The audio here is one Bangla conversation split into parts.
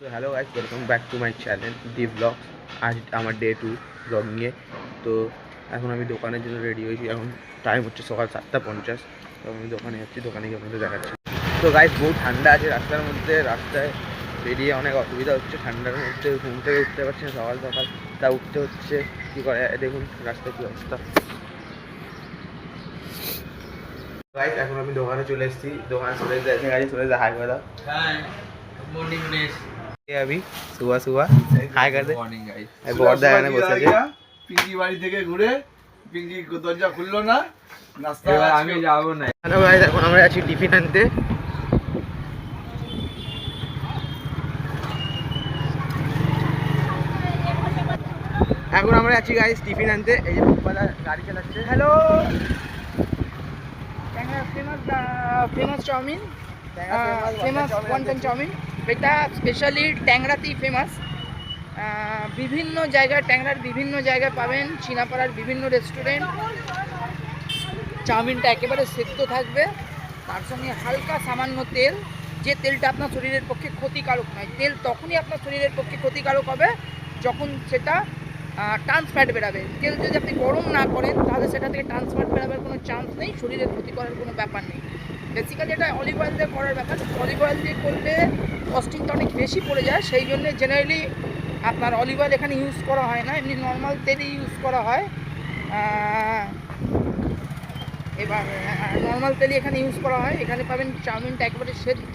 তো hello guys welcome back to my channel D blog আজ আমার ডে টু ব্লগিংয়ে তো এখন আমি দোকানের জন্য রেডি হয়েছি। এখন টাইম হচ্ছে সকাল সাতটা পঞ্চাশ। তো আমি দোকানে যাচ্ছি দোকানে গিয়ে আপনাদের দেখাচ্ছি। তো গাইস বহু ঠান্ডা আছে রাস্তার মধ্যে। রাস্তায় বেরিয়ে অনেক অসুবিধা হচ্ছে। ঠান্ডার মধ্যে ঘুম থেকে উঠতে পারছি না সকাল সকাল। তা উঠতে হচ্ছে। কী করে দেখুন রাস্তায় কী অবস্থা। গাইস এখন আমি দোকানে চলে এসেছি। দোকানে চলে এসে গেছে চলে এসে হাই morning, Dinesh. ये अभी सुबह सुबह हाय कर दे Good morning, guys. এই বর্দা এখানে বসে আছে পিঙ্কি বাড়ি থেকে ঘুরে পিঙ্কি দরজা খুললো না নাস্তা এবার আজকে- আমি যাবো না হ্যালো গাইস এখন আমরা আছি টিফিন আনতে এখন আমরা আছি গাইস টিফিন আনতে এই যে ফুটপালা গাড়ি চালাচ্ছে hello Tangra famous famous chowmein famous wonton chowmein এটা স্পেশালি ট্যাংরাতেই ফেমাস বিভিন্ন জায়গায় ট্যাংরার বিভিন্ন জায়গায় পাবেন, চীনাপাড়ার বিভিন্ন রেস্টুরেন্ট চাউমিনটা একেবারে সেদ্ধ থাকবে। তার সঙ্গে হালকা সামান্য তেল। যে তেলটা আপনার শরীরের পক্ষে ক্ষতিকারক নয়। তেল তখনই আপনার শরীরের পক্ষে ক্ষতিকারক হবে যখন সেটা ট্রান্সফ্যাট বেরাবে তেল যদি আপনি গরম না করেন, তাহলে সেটা থেকে ট্রান্সফ্যাট বেরাবার কোনো চান্স নেই, শরীরের ক্ষতি করার কোনো ব্যাপার নেই। বেসিক্যালি এটা অলিভ অয়েল দিয়ে করার ব্যাপার। অলিভ অয়েল দিয়ে করলে কস্টিংটা অনেক বেশি পড়ে যায়, সেই জন্য জেনারেলি আপনার অলিভ অয়েল এখানে ইউজ করা হয় না, এমনি নর্মাল তেলই ইউজ করা হয়। এবার নর্মাল তেলই এখানে ইউজ করা হয়। এখানে পাবেন চাউমিনটা একেবারে সেদ্ধ,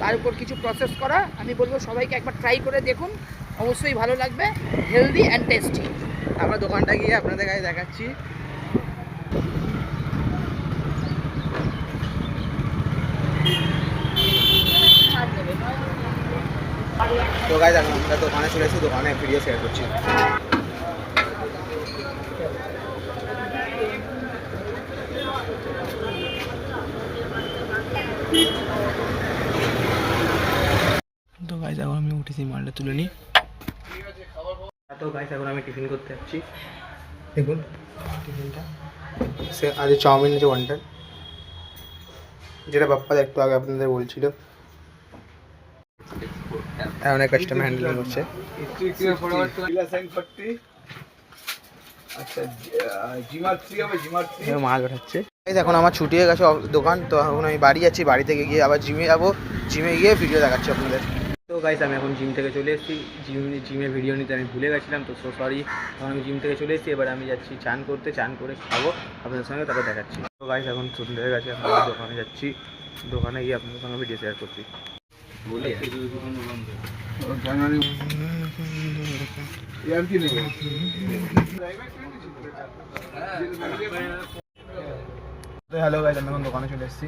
তার উপর কিছু প্রসেস করা। আমি বলব সবাইকে একবার ট্রাই করে দেখুন, অবশ্যই ভালো লাগবে হেলদি অ্যান্ড টেস্টি আমরা দোকানটা গিয়ে আপনাদের কাছে দেখাচ্ছি। তো গাইজ এখন আমরা দোকানে চলে এসেছি দোকানে ভিডিও শেয়ার করছি। তো গাইজ এখন আমি উঠেছি মালটা তুলে নিই তো গাইস এখন আমি টিফিন করতে যাচ্ছি। দেখুন। টিফিনটা সে আজ চাউমিন আছে ওয়ানটার যেটা বাপ্পা একটু আগে আপনাদের বলছিল এখন কাস্টমার হ্যান্ডেল করছে বিলাসাইন ফট্টি আচ্ছা জিমার থ্রি হবে জিমার থ্রি এবার মাল ওঠাচ্ছে। এখন আমার ছুটি হয়ে গেছে দোকান তো এখন আমি বাড়ি যাচ্ছি বাড়ি থেকে গিয়ে আবার জিমে যাব। জিমে গিয়ে ভিডিও দেখাচ্ছি আপনাদের। তো গাইস আমি এখন জিম থেকে চলে এসেছি। জিম জিমে ভিডিও নিতে আমি ভুলে গেছিলাম তো সো সরি এখন আমি জিম থেকে চলে এসেছি এবার আমি যাচ্ছি চান করতে। চান করে খাব আপনাদের সঙ্গে তারপর দেখাচ্ছি। তো গাইস এখন সন্ধ্যে হয়ে গেছে এখন আমি দোকানে যাচ্ছি। দোকানে গিয়ে আপনাদের সঙ্গে ভিডিও শেয়ার করছি। হ্যালো গাইস আমি এখন দোকানে চলে এসেছি।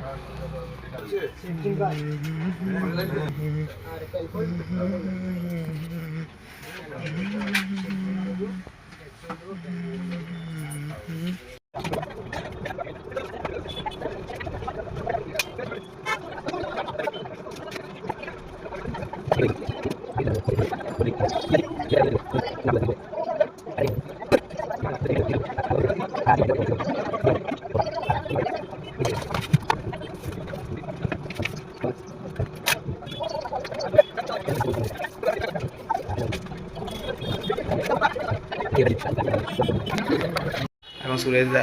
এখন সুরেশ দা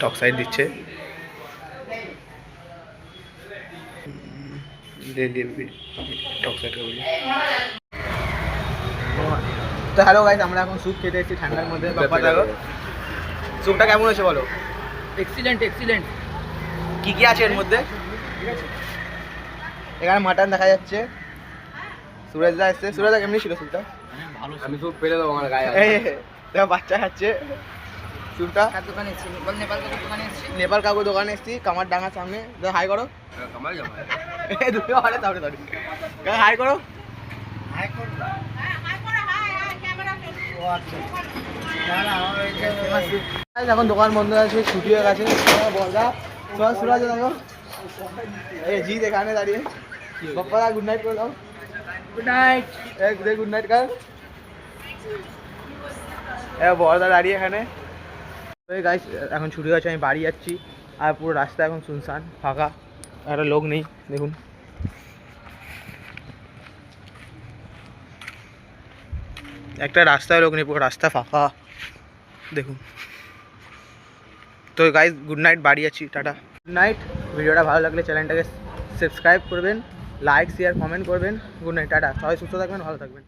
টক সাইড দিচ্ছে। টক সাইড বলি তো হ্যালো গাইস আমরা এখন স্যুপ খেতে এসেছি ঠান্ডার মধ্যে বাপ্পা দেখো স্যুপটা কেমন হয়েছে বলো? এক্সিলেন্ট এক্সিলেন্ট কি কি আছে এর মধ্যে? এখানে মাটন দেখা যাচ্ছে। সুরেশ দা এসছে। সুরেশ দা কেমনি ছিল স্যুপটা আমি খুব পেলে দেবো আমার গায়ে। দেখো বাচ্চা খাচ্ছে। দোকানে নেপাল কাকুর দোকানে এসেছি নেপাল কাকু দোকানে এসেছি কামার ডাঙ্গার সামনে। হাই করো। দুটো হারে তাহলে হাই করো। Guys, এখন দোকান বন্ধ আছে ছুটি হয়ে গেছে। বলদা তোমার সুরাজ দেখো। এই জি এখানে দাঁড়িয়ে। বাপ্পা গুড নাইট করে দাও। গুড নাইট এই গুড নাইট কার এ বড়দা দাঁড়িয়ে এখানে। গাইস এখন ছুটি হয়ে গেছে আমি বাড়ি যাচ্ছি। আর পুরো রাস্তা এখন শুনশান, ফাঁকা। একটা লোক নেই, দেখুন। একটা রাস্তায় লোক নেই, পুরো রাস্তা ফাঁকা। দেখুন। তো গাইজ গুড নাইট বাড়ি আছি টাটা। গুড নাইট ভিডিওটা ভালো লাগলে চ্যানেলটাকে সাবস্ক্রাইব করবেন লাইক শেয়ার কমেন্ট করবেন। Good night tata. সবাই সুস্থ থাকবেন, ভালো থাকবেন।